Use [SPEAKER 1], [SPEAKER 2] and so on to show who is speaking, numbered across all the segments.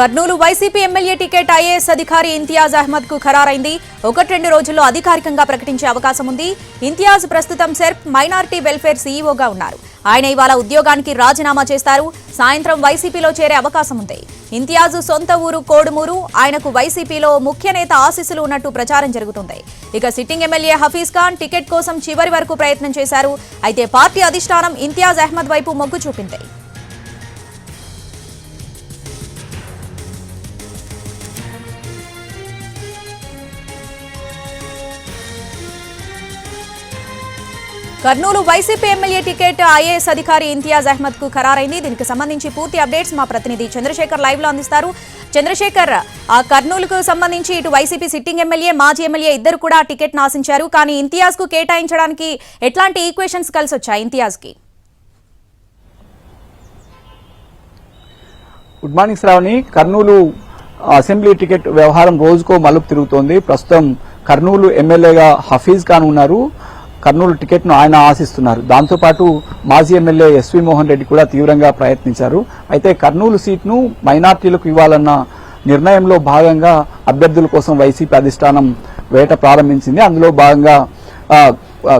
[SPEAKER 1] Kurnool YCP MLA ticket IAS అధికారి ఇంతియాజ్ అహ్మద్కు ఖరారైంది. ఒకటి రెండు రోజుల్లో అధికారికంగా ప్రకటించే అవకాశం ఉంది. ఇంతియాజ్ ప్రస్తుతం సెర్ప్ మైనారిటీ వెల్ఫేర్ సీఈఓగా ఉన్నారు. ఆయన ఇవాళ ఉద్యోగానికి రాజీనామా చేస్తారు. సాయంత్రం వైసీపీలో చేరే అవకాశం ఉంది. ఇంతియాజ్ సొంత ఊరు కోడుమూరు. ఆయనకు వైసీపీలో ముఖ్య నేత ఆశీస్సులు ఉన్నట్టు ప్రచారం జరుగుతుంది. ఇక sitting MLA Hafeez Khan ticket కోసం చివరి వరకు ప్రయత్నం చేశారు. అయితే పార్టీ అధిష్టానం ఇంతియాజ్ అహ్మద్ వైపు మొగ్గు చూపింది. Kurnool YCP MLA ticket IAS అధికారి ఇంతియాజ్ అహ్మద్కు ఖరారైంది. దీనికి సంబంధించి పూర్తి అప్డేట్స్ మా ప్రతినిధి చంద్రశేఖర్ లైవ్లో అందిస్తారు. చంద్రశేఖర్ ఆ కర్నూలుకు సంబంధించి ఇటు వైసీపీ సిట్టింగ్ ఎమ్మెల్యే మాజీ ఎమ్మెల్యే ఇద్దరు కూడా టికెట్ నాశించారు. కానీ ఇంతియాజ్కు కేటాయించడానికి ఎట్లాంటి ఈక్వేషన్స్ కలిసి వచ్చాయి ఇంతియాజ్కి
[SPEAKER 2] good morning Sravani Kurnool assembly ticket వ్యవహారం రోజుకో మలుపు తిరుగుతోంది. ప్రస్తుతం కర్నూలు ఎమ్మెల్యేగా హఫీజ్ ఖాన్ ఉన్నారు. కర్నూలు టికెట్ను ఆయన ఆశిస్తున్నారు. దాంతోపాటు మాజీ ఎమ్మెల్యే ఎస్వి మోహన్ రెడ్డి కూడా తీవ్రంగా ప్రయత్నించారు. అయితే కర్నూలు సీట్ను మైనార్టీలకు ఇవ్వాలన్న నిర్ణయంలో భాగంగా అభ్యర్థుల కోసం వైసీపీ అధిష్టానం వేట ప్రారంభించింది. అందులో భాగంగా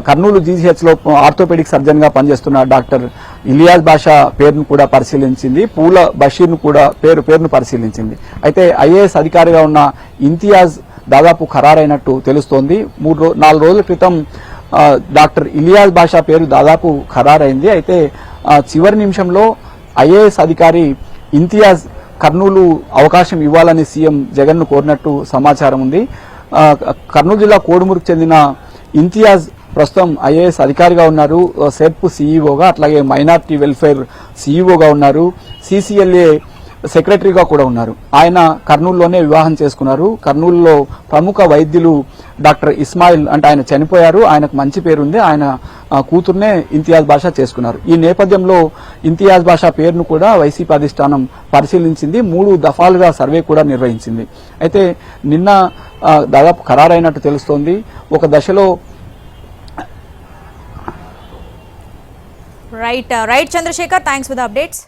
[SPEAKER 2] కర్నూలు జీజీహెచ్లో ఆర్థోపెడిక్ సర్జన్గా పనిచేస్తున్న డాక్టర్ ఇలియాజ్ బాషా పేరును కూడా పరిశీలించింది. పూల బషీర్ను కూడా పేరు పేరును పరిశీలించింది. అయితే ఐఏఎస్ అధికారిగా ఉన్న ఇంతియాజ్ దాదాపు ఖరారైనట్టు తెలుస్తోంది. మూడు నాలుగు రోజుల క్రితం డాక్టర్ ఇలియాజ్ బాషా పేరు దాదాపు ఖరారైంది. అయితే చివరి నిమిషంలో ఐఏఎస్ అధికారి ఇంతియాజ్ కర్నూలు అవకాశం ఇవ్వాలని సీఎం జగన్ను కోరినట్టు సమాచారం ఉంది. కర్నూలు జిల్లా కోడుమూరుకు చెందిన ఇంతియాజ్ ప్రస్తుతం ఐఏఎస్ అధికారిగా ఉన్నారు. సెర్ప్ సీఈఓగా అట్లాగే మైనార్టీ వెల్ఫేర్ సీఈఓగా ఉన్నారు. సీసీఎల్ఏ సెక్రటరీగా కూడా ఉన్నారు. ఆయన కర్నూలులోనే వివాహం చేసుకున్నారు. కర్నూలులో ప్రముఖ వైద్యులు డాక్టర్ ఇస్మాయిల్ అంటే ఆయన చనిపోయారు. ఆయనకు మంచి పేరుంది. ఆయన కూతుర్నే ఇంతియాజ్ బాషా చేసుకున్నారు. ఈ నేపథ్యంలో ఇంతియాజ్ బాషా పేరును కూడా వైసీపీ అధిష్టానం పరిశీలించింది. మూడు దఫాలుగా సర్వే కూడా నిర్వహించింది. అయితే నిన్న దాదాపు ఖరారైనట్టు తెలుస్తోంది. ఒక దశలో
[SPEAKER 1] right right Chandrasekhar thanks for the updates